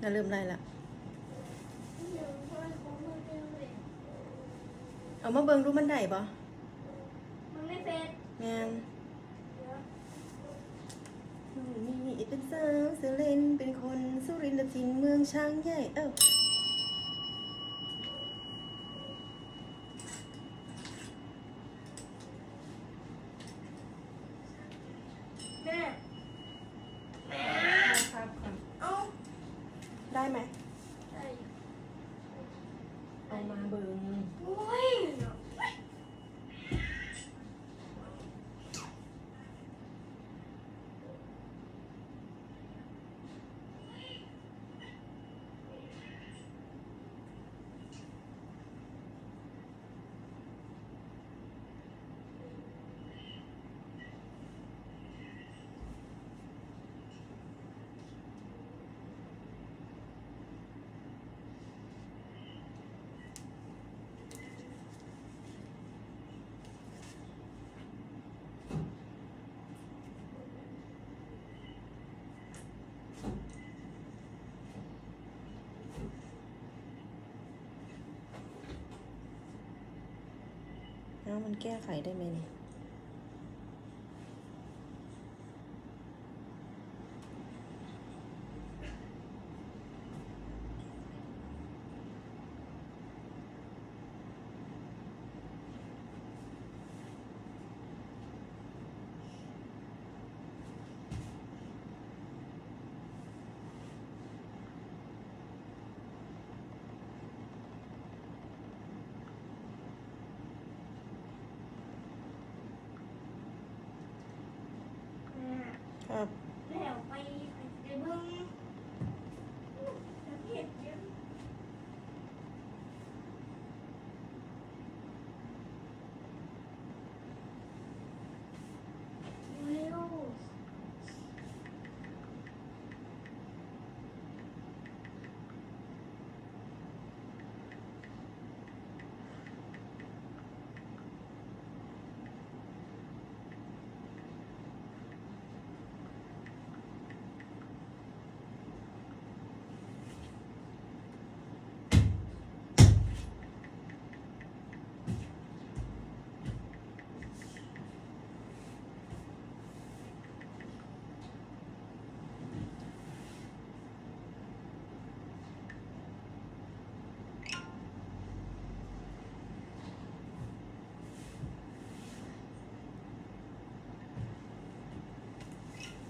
น่าเริ่มไล่ละเอามาเร็วเลยเอเบิ่งดูมันได้ปะมันไม่เป็นแม่นเดี๋ยวนี่เป็นสาวเสือเลนเป็นคนสุรินทร์ถิ่นเมืองช้างใหญ่ เอ้า แม่ ครับครับ เอา ได้ไหม ใส่ เอามาเบิ่ง โอ้ย แล้วมันแก้ไขได้ไหมเนี่ย แม่ ครับ แล้วไปไปเบิ่งจะเผ็ดเยอะเร็ว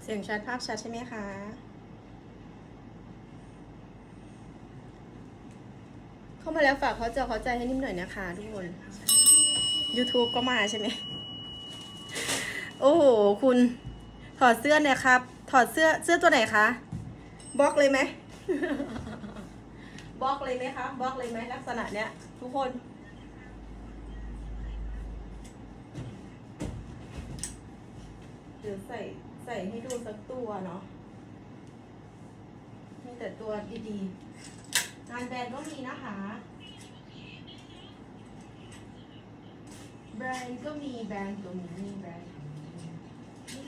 เสียงชัดภาพชัดใช่ไหมคะ เข้ามาแล้วฝากเขาจอเขาใจให้นิ่มหน่อยนะคะทุกคน YouTube ก็มาใช่ไหม โอ้โห คุณ ถอดเสื้อเนี่ยครับ ถอดเสื้อเสื้อตัวไหนคะบล็อกเลยไหมบล็อกเลยไหมคะบล็อกเลยไหมลักษณะเนี้ย ทุกคนเดี๋ยวใส่ ใส่ให้ดูสักตัวเนาะมีแต่ตัวดีๆ งานแบรนด์ก็มีนะคะ แบรนด์ก็มีแบรนด์ตัวนี้แบรนด์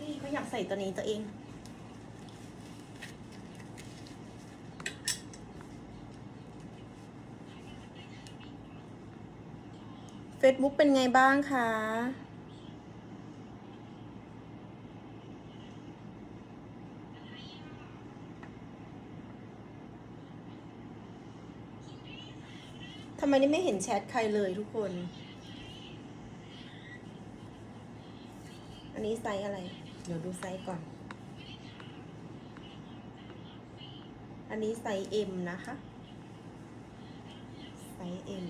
นี่เขาอยากใส่ตัวนี้ตัวเอง Facebook เป็นไงบ้างคะำไมนี่ไม่เห็นแชทใครเลยทุกคน อันนี้ไซส์อะไร เดี๋ยวดูไซส์ก่อน อันนี้ไซส์ M นะคะ ไซส์ M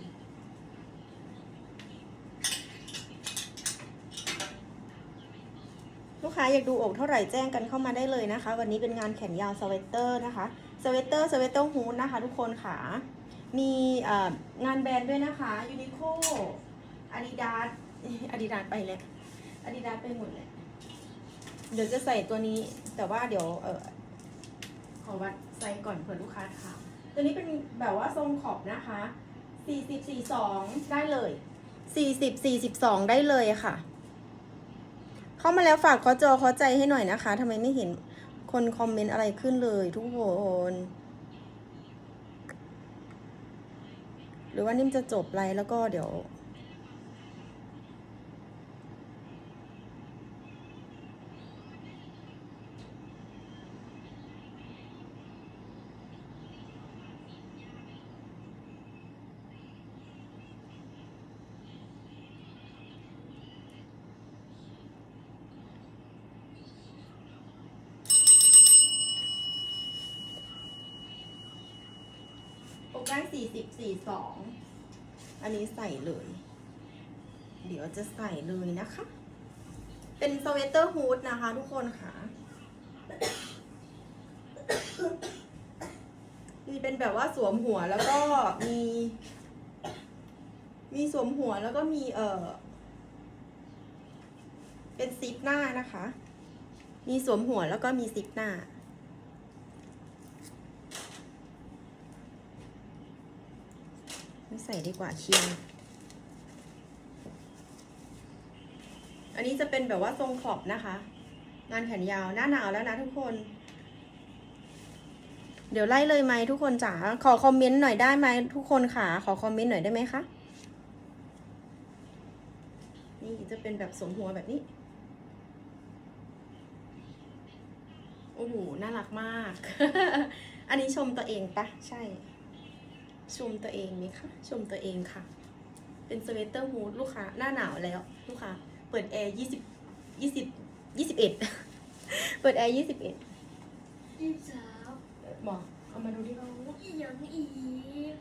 ลูกค้าอยากดูอกเท่าไหร่แจ้งกันเข้ามาได้เลยนะคะ วันนี้เป็นงานแขนยาวสเวตเตอร์นะคะสเวตเตอร์สเวตเตอร์ฮูดนะคะ ทุกคนค่ะ มีงานแบรนด์ด้วยนะคะยูนิโคอาดิดาสอาดิดาสไปเลยอาดิดาสไปหมดเลยเดี๋ยวจะใส่ตัวนี้แต่ว่าเดี๋ยวเออขอวัดไซส์ก่อนเผื่อลูกค้าถามตัวนี้เป็นแบบว่าทรงขอบนะคะ40 42 ได้เลย 40 42 ได้เลยค่ะ เข้ามาแล้วฝากขอจอขอใจให้หน่อยนะคะทำไมไม่เห็นคนคอมเมนต์อะไรขึ้นเลยทุกคน หรือว่านิ่มจะจบไลฟ์แล้วก็เดี๋ยว ได้สี่สิบสี่สองอันนี้ใส่เลย เดี๋ยวจะใส่เลยนะคะ เป็นสเวตเตอร์ฮูดนะคะทุกคนค่ะมีเป็นแบบว่าสวมหัวแล้วก็มี มีสวมหัวแล้วก็มีเออเป็นซิปหน้านะคะ มีสวมหัวแล้วก็มีซิปหน้า ไม่ใส่ดีกว่าเคียง อันนี้จะเป็นแบบว่าทรงขอบนะคะ งานแขนยาวหน้าหนาวแล้วนะทุกคน เดี๋ยวไล่เลยไหมทุกคนจ๋าขอคอมเมนต์หน่อยได้ไหมทุกคนค่ะ ขอคอมเมนต์หน่อยได้ไหมคะนี่จะเป็นแบบสมหัวแบบนี้ โอ้โห น่ารักมาก อันนี้ชมตัวเองปะ ใช่ ชมตัวเองไหมคะชมตัวเองค่ะ เป็นสเวตเตอร์ฮูดลูกค้า หน้าหนาวแล้ว ลูกค้า เปิดแอร์ยี่สิบยี่สิบยี่สิบเอ็ดเปิดแอร์ยี่สิบเอ็ดยี่สาวบอกเอามาดูที่เอาอีหยังอีก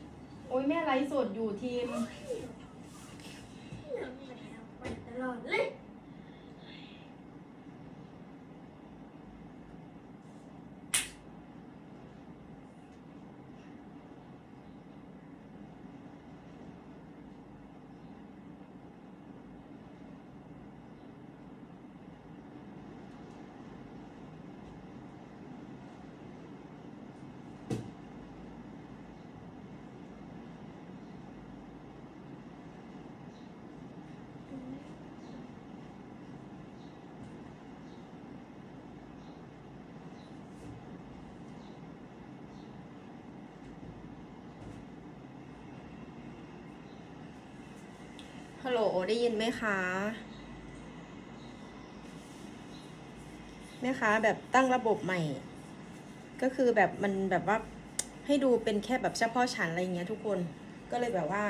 โอ้ยแม่ไลฟ์สดอยู่ทีมหนังแล้วไปตลอดเลย ลโหลได้ยินไหมคะ แม่ค้าแบบตั้งระบบใหม่ ก็คือแบบมันแบบว่าให้ดูเป็นแค่แบบเฉพาะฉันอะไรเงี้ยทุกคน ก็เลยแบบว่า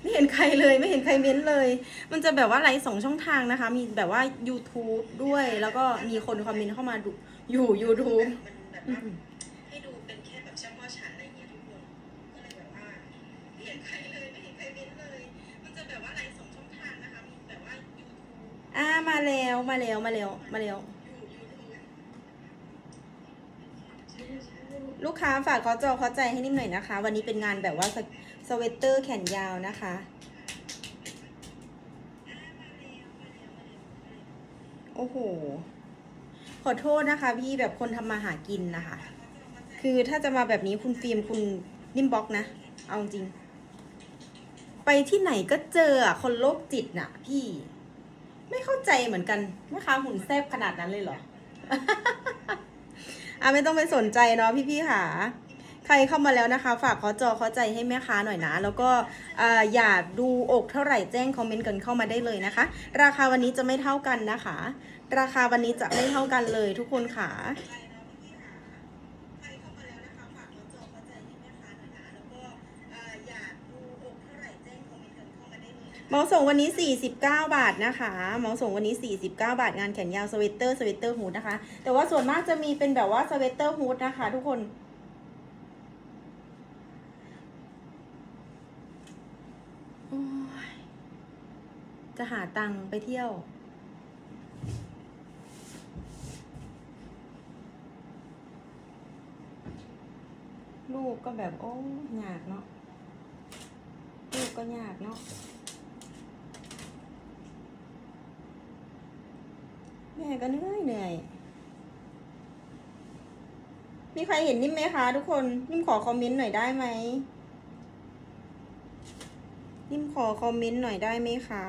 ไม่เห็นใครเลยไม่เห็นใครเม้นเลย มันจะแบบว่าไลฟ์สองช่องทางนะคะ มีแบบว่า YouTube ด้วย แล้วก็มีคนคอมเมนต์เข้ามาดูอยู่ YouTube ให้ดูเป็นแค่แบบเฉพาะฉันอะไรเงี้ยทุกคน ก็เลยแบบว่าไม่เห็นใครเลยไม่เห็นใครเม้นเลย มันจะแบบว่าไลฟ์ มาแล้วมาแล้วมาแล้วมาแล้ว ลูกค้าฝากขอจอขอใจให้นิ่มหน่อยนะคะ วันนี้เป็นงานแบบว่าสสเวตเตอร์แขนยาวนะคะ โอ้โห ขอโทษนะคะ พี่แบบคนทำมาหากินนะคะ คือถ้าจะมาแบบนี้คุณฟิล์มคุณนิ่มบล็อกนะ เอาจริง ไปที่ไหนก็เจอคนโรคจิตน่ะ พี่ ไม่เข้าใจเหมือนกันแม่ค้าหุ่นแซบขนาดนั้นเลยเหรอ อะไม่ต้องไปสนใจเนาะพี่ๆค่ะ ใครเข้ามาแล้วนะคะ ฝากขอจอขอใจให้แม่ค้าหน่อยนะ แล้วก็อ่าอยาดูอกเท่าไหร่แจ้งคอมเมนต์กันเข้ามาได้เลยนะคะ ราคาวันนี้จะไม่เท่ากันนะคะ ราคาวันนี้จะไม่เท่ากันเลยทุกคนค่ะ หมอส่งวันนี้ 49 บาทนะคะหมอส่งวันนี้ 49 บาทงานแขนยาวสเวตเตอร์สเวตเตอร์ฮูดนะคะ แต่ว่าส่วนมากจะมีเป็นแบบว่าสเวตเตอร์ฮูดนะคะ ทุกคนจะหาตังค์ไปเที่ยว ลูกก็แบบโอ้ยากเนาะลูกก็ยากเนาะ แม่ก็เหนื่อยเหนื่อย มีใครเห็นนิ่มไหมคะทุกคน นิ่มขอคอมเมนต์หน่อยได้ไหม นิ่มขอคอมเมนต์หน่อยได้ไหมคะ